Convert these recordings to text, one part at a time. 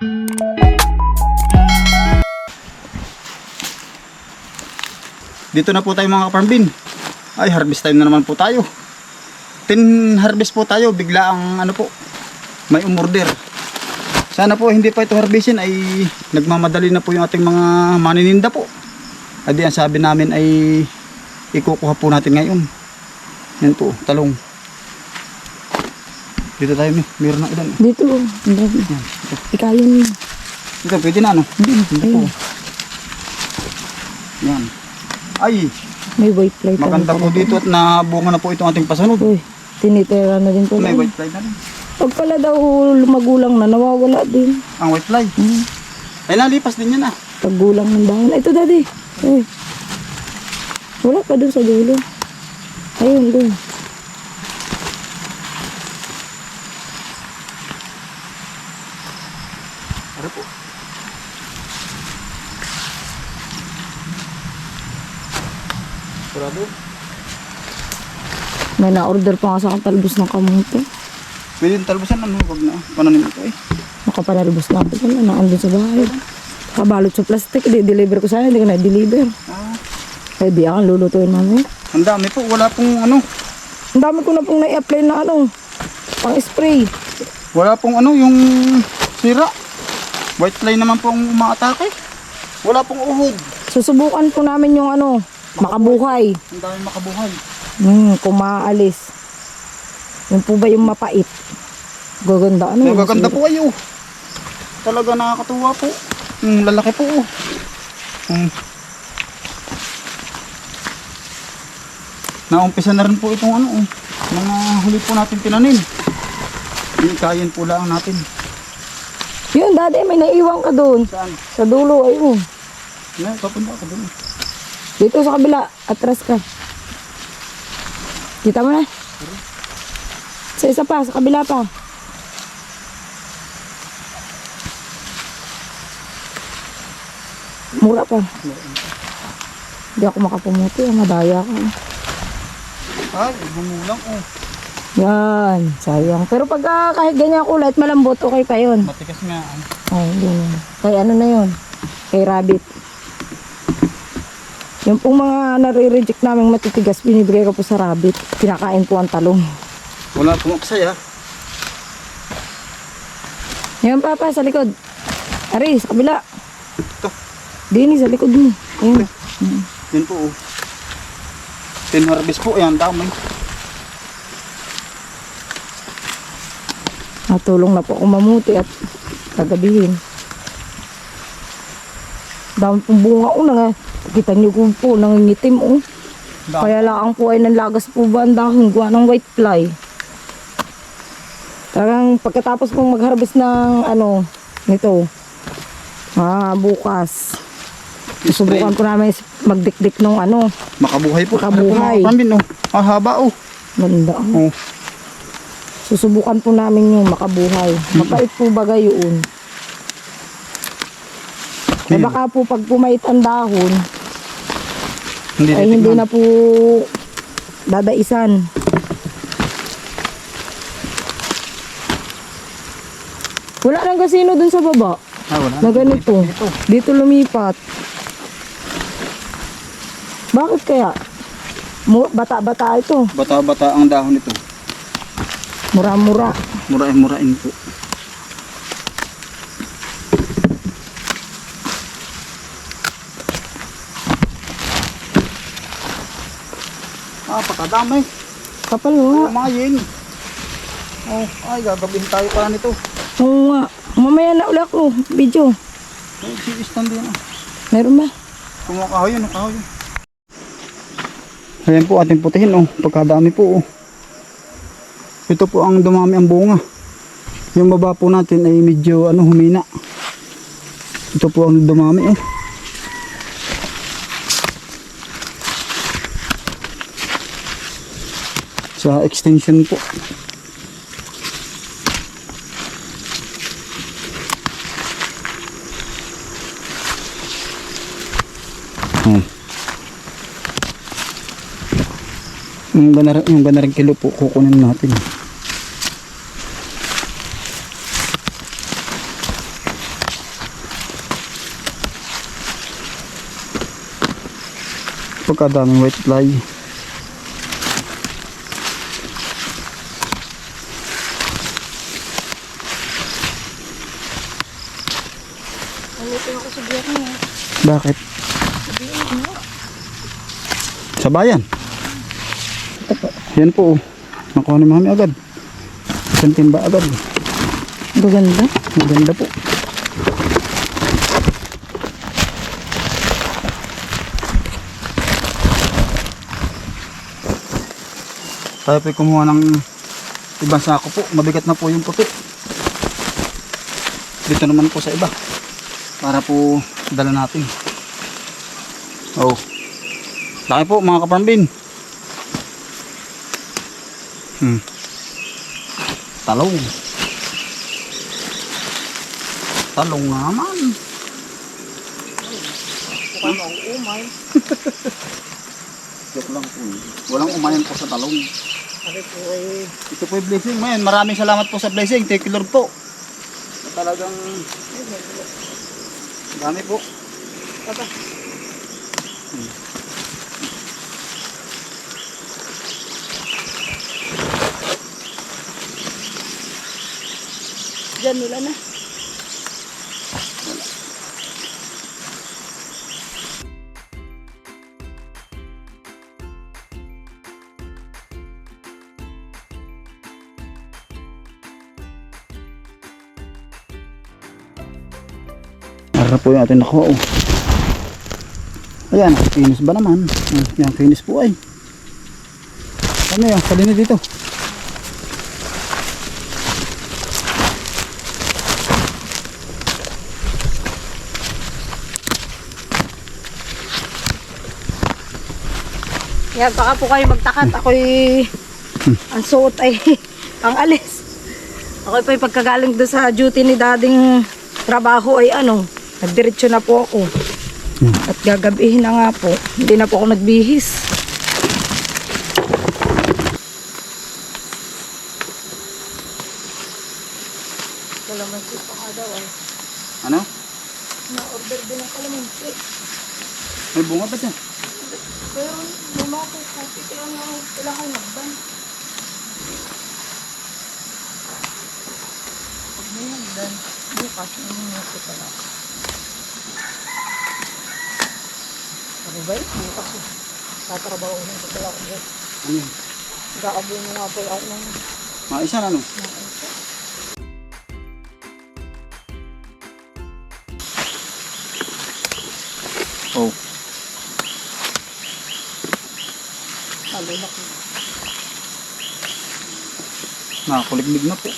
Dito na po tayo mga kaparmbin. Ay, harvest time na naman po tayo. Tin harvest po tayo, bigla ang ano po, may umorder. Sana po hindi pa ito harvestin ay nagmamadali na po yung ating mga manininda po. Adi ang sabi namin ay ikukuha po natin ngayon. Yan po, talong. Dito tayo, may meron ng ilan. Dito, oh. Ang dami. Yan, ito. Ikayin mo. Pwede na ano? Hindi, Ito po. Yan. Ay, May white na maganda po dito at nabunga na po itong ating pasunod. Uy, tinitira na din pala. May white fly na rin. Pag pala daw lumagulang na, nawawala din. Ang white fly. Hmm. Ay, nalipas din yan ah. Pag gulang ng dahon. Ito, daddy. Uy. Wala pa dun sa dulo. Ayun, dun. Sarado. May na-order pa nga sa akin talbos ng kamote. Pwede yung talbusan ano, wag na. Pananim ito eh. Nakapanalbos na ako. Wala, naandun sa bahay. Kabalot sa plastic. Di-deliver ko sana. Hindi ko na-deliver. Ah, Eh, di ako lulutuin namin. ang dami po, wala pong ano. Ang dami ko na pong na-apply na ano. Pang spray. Wala pong ano, yung sira. White fly naman po ang umaatake. Wala pong uhod. Susubukan po namin yung ano. Makabuhay. Ang dami makabuhay. Hmm, kung maaalis. Yun po ba yung mapait? Gaganda ano? Magaganda po kayo. Talaga nakakatuwa po. Ang lalaki po. Hmm. Naumpisa na rin po itong ano. oh. Mga huli po natin tinanim. Hikayin po lang natin. Yun, dati may naiwan ka doon. Saan? Sa dulo, ayun. Na, papunta ka doon. Dito sa kabila, atras ka. Kita mo na? Sa isa pa, sa kabila pa. Mura pa. Hindi ako makapumuti, ah, madaya ka. Ay, bumulang oh. Yan, sayang. Pero pag ah, kahit ganyan kulay malambot, okay pa yun. Matigas nga. ah. Ay, na. Kay ano na yun? Kay rabbit. Yung pong mga nare-reject namin matitigas, binibigay ko po sa rabbit. Kinakain po ang talong. Wala pong aksaya. Yan papa, sa likod. Ari, sa kabila. Ito. Dini, sa likod mo. Ayan. Yan po oh. Tin harvest po. Ayan, dami. Natulong na po ako mamuti at kagabihin. Dami pong bunga ko na nga. Kita niyo ko po, nangingitim oh. Dami. Kaya lang po ay nanlagas po ba ang dahon gawa ng white fly. Talagang pagkatapos pong mag-harvest ng ano, nito, ah, bukas. Susubukan ko namin magdikdik ng ano, Makabuhay po. Makabuhay. Ano po mga pambin oh. Ah, haba oh. ganda. Oh. Susubukan po namin yung makabuhay. Mapait po ba yun? Ayun. baka po pag pumait ang dahon, Hindi ay hindi na po dadaisan. Wala nang kasino dun sa baba. Ah, wala. Na ganito. Dito. Dito lumipat. Bakit kaya? Bata-bata ito. Bata-bata ang dahon nito. Mura-mura. Murain-murain po. Ah, pakadami. Kapal nga. Umayin. Oh, ay, gagabihin tayo para nito. Oo nga. Mamaya na ulit ako. Video. Oh, si stand yan ah. Meron ba? Kumakahoy yun, nakahoy yun. Ayan po ating putihin oh, pagkadami po oh. Ito po ang dumami ang bunga. Yung baba po natin ay medyo ano humina. Ito po ang dumami oh. sa extension po. Hmm. yung banar yung banarang kilo po kukunin natin. Pagkadaming white fly. Bakit? Sa bayan. Ito po. Yan po. oh. Nakuha ni mami agad. Isang timba agad. Gaganda. Maganda po. Tayo po kumuha ng ibang sako po. Mabigat na po yung puti. Dito naman po sa iba. Para po dala natin. Oh. Laki po mga kaparambin. Hmm. Talong. Talong nga naman. Mukhang ang umay. Joke lang po. eh. Walang umayan po sa talong. Eh. Ito po yung blessing. Mayan, maraming salamat po sa blessing. Thank you Lord po. Talagang dami po. Papa. Diyan nila na. Para po yung ating nakuha. Oh. Ayan, kinis ba naman? Hmm, Yan, kinis po ay. Ano yan? Salina dito. Yan, baka po kayo magtakat. Ako'y, ang suot ay, ang alis. Ako'y pa pagkagaling doon sa duty ni dading trabaho ay ano, nagdiretso na po ako. Hmm. At gagabihin na nga po. Hindi na po ako nagbihis. Kalamansi pa nga daw ay. Ano? Na-order din ang kalamansi. May bunga ba dyan? Pero may mga kukupi kaya nga kailangan magban. Pag may nagdan, bukas ang mga kita na. Ano ba yun? Bukas eh. Tatrabaho na ito pala dyan. Ano yun? Gaabuno nga pala ako ng Mga isa ano? Oh. kalunak. Nakakuliglig na po.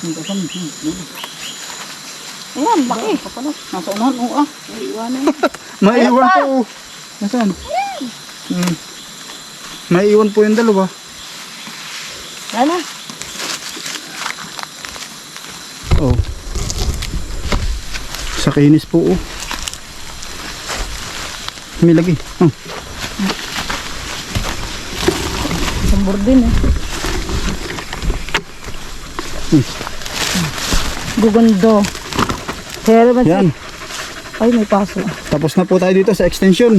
Hindi ka hmm, Ayan, laki. Nasa unahan. Oo ah. Iwanan. Maiiwan po. Nasaan? Hmm. Maiiwan po yung dalawa. Ano? Oh. Sa kinis po oh. May lagi. Oh. Sambor din eh. Hmm. Gugando. Pero man Yan. Ay, may paso. Tapos na po tayo dito sa extension.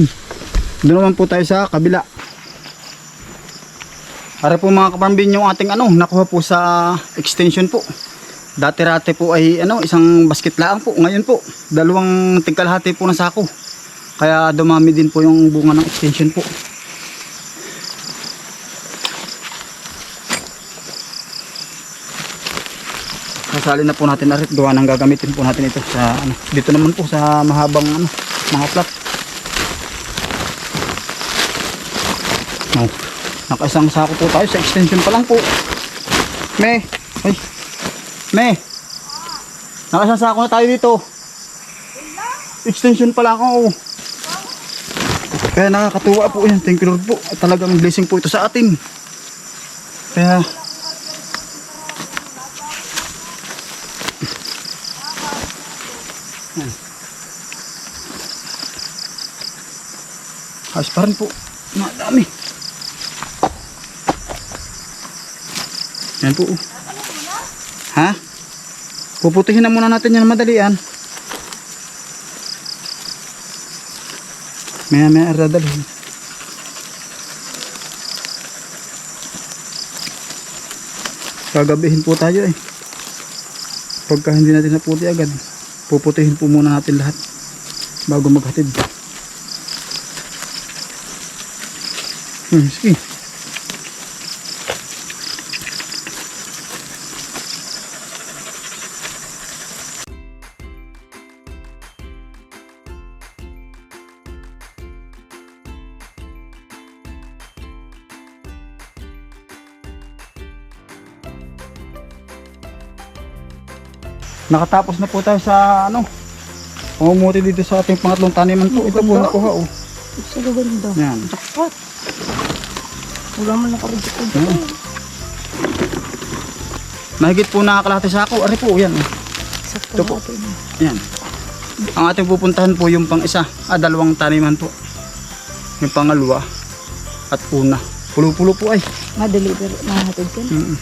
Doon naman po tayo sa kabila. Para po mga kapambin yung ating ano, nakuha po sa extension po. Dati-rate po ay ano, isang basket lang po. Ngayon po, dalawang tigkalahati po na sako. Kaya dumami din po yung bunga ng extension po. Kasali na po natin arit gawa ng gagamitin po natin ito sa ano, dito naman po sa mahabang ano, mga plat. Oh, nakaisang sako po tayo sa extension pa lang po. Me, ay. Me. Nakaisang sako na tayo dito. Extension pa lang ako. Kaya nakakatuwa po yan. Thank you Lord po. Talagang blessing po ito sa atin. Kaya Ayos pa rin po. Madami. Yan po. Ha? Puputihin na muna natin yan madalian. Maya maya dadalhin. Gagabihin po tayo eh. Pagka hindi natin naputi agad, puputihin po muna natin lahat bago maghatid. Hmm, sige. Nakatapos na po tayo sa ano, pamumuti dito sa ating pangatlong taniman po. Ito po nakuha oh. Sa gaganda. Yan. Jackpot. Wala man nakabudyo ko. Yan. Mahigit po nakakalahati sa ako. Ari po, yan. Sakto Ito po. natin. Yan. Ang ating pupuntahan po yung pang isa, ah, dalawang taniman po. Yung pangalawa at una. Pulo-pulo po ay. Ma-deliver na natin yan. Mm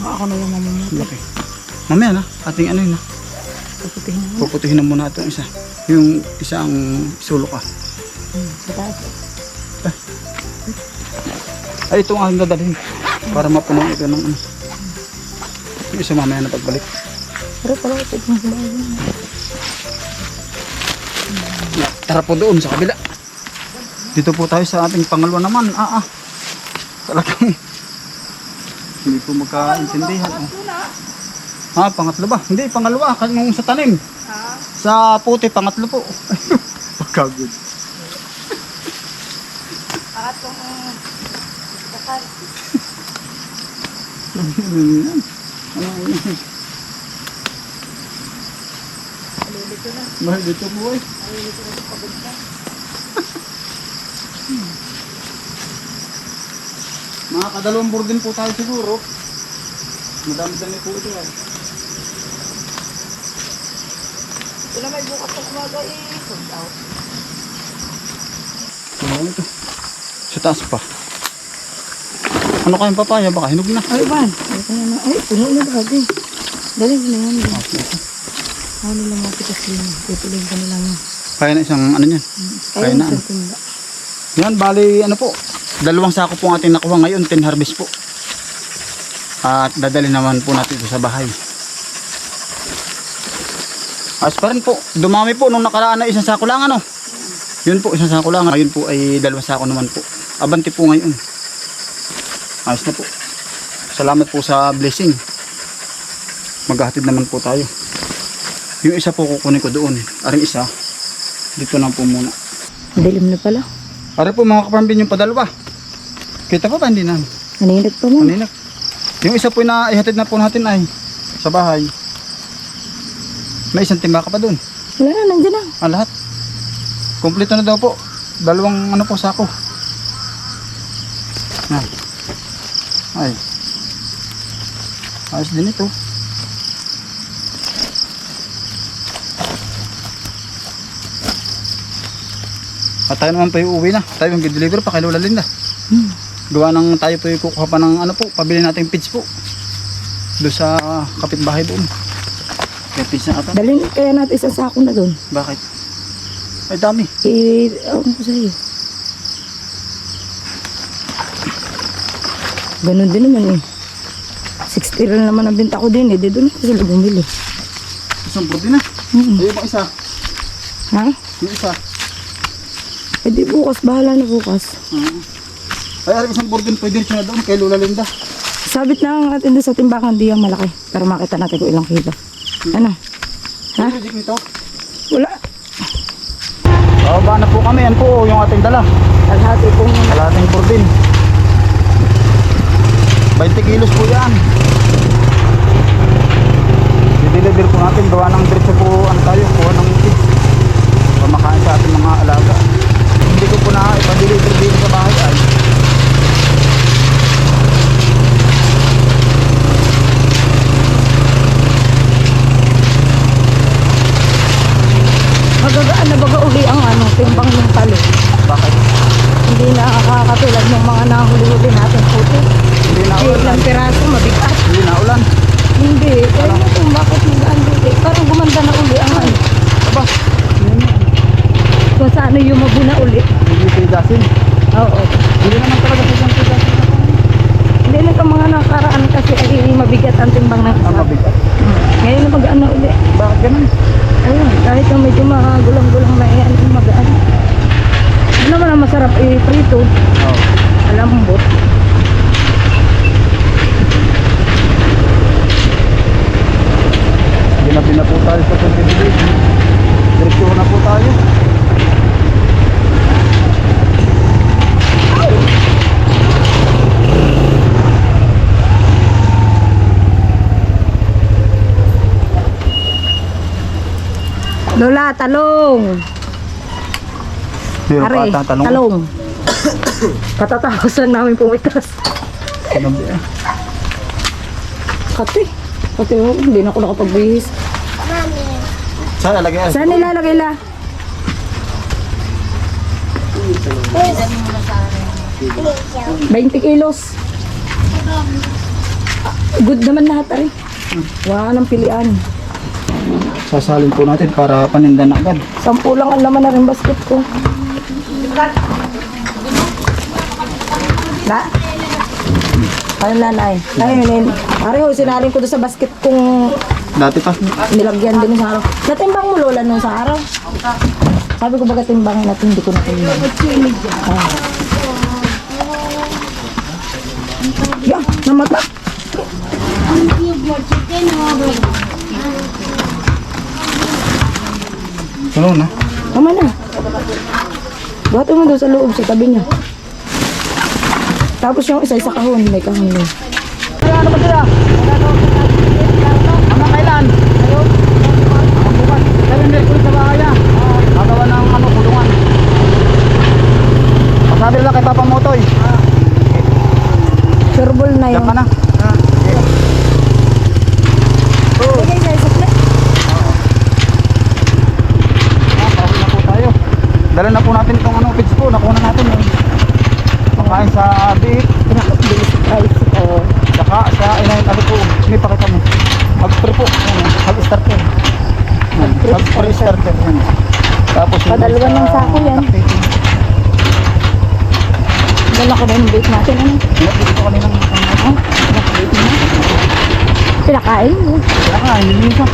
Ako na yung mamumuti. Okay. Mamaya na, ating ano yun na. Puputihin na muna. Puputihin na muna itong isa. Yung isa ang sulok ah. Hmm, Sa taas. Ay, ito ang dadalhin. Para mapuno ito ng ano. Yung isa mamaya na pagbalik. Pero pala ito yung Tara po doon sa kabila. Dito po tayo sa ating pangalawa naman. Ah, ah. Talagang hindi po magkaintindihan. Oh. Ha, pangatlo ba? Hindi, pangalawa. Kasi nung sa tanim. Sa puti, pangatlo po. Pagkagod. Kasal. Ano yan? Malilito na. Po eh. Malilito na sa pagod na. Mga kadalawang board din po tayo siguro. Madami-dami po ito eh. Wala may bukas sa umaga eh. Sold out. Ito? Sa taas pa. Ano kayang papaya? Baka hinog na. Ay, Van. Ay, kaya na. Ay, puno na grabe. Dali na yan. Dali. Okay. Ano nila mga pitas yun. Tutuloy ka nila nga. Kaya na isang ano yan. Kaya Kaya na. tinda. Yan, bali ano po. Dalawang sako po ating nakuha ngayon. 10 harvest po. At dadali naman po natin ito sa bahay. As pa rin po. Dumami po nung nakaraan na isang sako lang ano. Yun po, isang sako lang. Ngayon po ay dalawang sako naman po. Abante po ngayon. Ayos na po. Salamat po sa blessing. Maghahatid naman po tayo. Yung isa po kukunin ko doon. Aring isa. Dito lang po muna. Dilim na pala. Para po mga kaparambin yung padalwa. Kita pa ba hindi na? Naninag pa mo. Kanina. Yung isa po na ihatid na po natin ay sa bahay. May isang timba ka pa doon. Wala na, nandiyan na. Ang lahat. Kompleto na daw po. Dalawang ano po sako. Yan. Ay. Ayos din ito. At tayo naman pa yung uwi na. Tayo yung deliver pa kay Lola Linda. Hmm. Gawa ng tayo po yung kukuha pa ng ano po, pabili natin feeds po. Doon sa kapitbahay doon. Kaya feeds na ata. Dalhin kaya natin isang sako na doon. Bakit? Ay dami. Eh, ewan ko sa'yo. Ganun din naman eh. 60 lang naman ang binta ko din eh. Di doon sila bumili. Isang brody na. Hmm. Ayun pa isa. Ha? Yung isa. Eh di bukas, bahala na bukas. Uh, ay, alam isang board din pwede rin na doon kay Lola Linda. Sabit na ang atin doon sa timbakan, di yung malaki. Pero makita natin kung ilang kilo. Ano? Ha? Pwede din ito. Wala. Bababa na po kami. Yan po yung ating dala. Kalahati kong Kalating board din. 20 kilos po yan. I-deliver po natin. Gawa ng diretso po ano tayo. Kuha ng feeds. Pamakain sa ating mga alaga. Hindi ko po na ipa-deliver din sa bahay ay. magagaan na baga uli ang ano, timbang ng talo. Bakit? Hindi na kakatulad ng mga nahuli-huli natin puti. Hindi na Hindi ulan. ilang piraso, mabigat. Hindi na ulan. Hindi, kaya mo kung bakit magaan uli. Parang gumanda na uli ang ano. Aba, Kung sa ano yung mabuna uli. tigasin. Oo. Hindi naman talaga sadyang tigasin. Hindi na ka mga nakaraan kasi ay mabigat ang timbang ng Ang isa. mabigat. Ngayon na mag-ano ulit. Bakit ganun? Ayun, kahit na medyo magulang-gulang na yan, magaan. Ano naman ang masarap i-prito? Oo. Alambot. Ginabi na po tayo sa consideration. Diretso na po tayo. Lola, talong! Yung Are, patatanong. talong. Katatakusan namin pumitas. Ano ba? Kati. Kati, oh, hindi na ako nakapagbihis. Saan lalagay? Saan nilalagay la? Bainti kilos. Good naman lahat ay. Wala nang pilian. Sasalin po natin para paninda na agad. Sampu lang ang laman na rin basket ko. Na? Ano nanay? Ayun, Pareho, sinarin ko doon sa basket kong Dati pa. nilagyan din sa araw. Natimbang mo lola nung sa araw? Sabi ko baga timbangin natin, hindi ko natimbang. Ah. Yan, namata. Ano na? Tama na. Buhatin mo doon sa loob, sa tabi niya. Tapos yung isa sa kahon, may kahon doon. Ano ba sila? Hanggang kailan? Hanggang bukas. Kailan Merkulis sa bahay ah. Gagawa ng ano, kulungan. Pasabi lang kay Papa Motoy. Sureball na Diyan yung... ka na. Sige, guys, sukli. Ah, pauwi na po tayo. Dala na po natin itong ano, pigs po. Nakuha na natin yung pangkain sa beef. Pinakabilis price. Oo. Saka sa inayin ano po. Hindi pakita mo. Mag-spray po. Mag-starter. Ayan, Mag-spray starter. Ayan. Tapos yung- Padalawa ng sako yan. Dala ko na yung bait natin. Ano? Pinapili ko kanina. Nakabait na. Pinakain mo. Kaya ka, hindi minsan.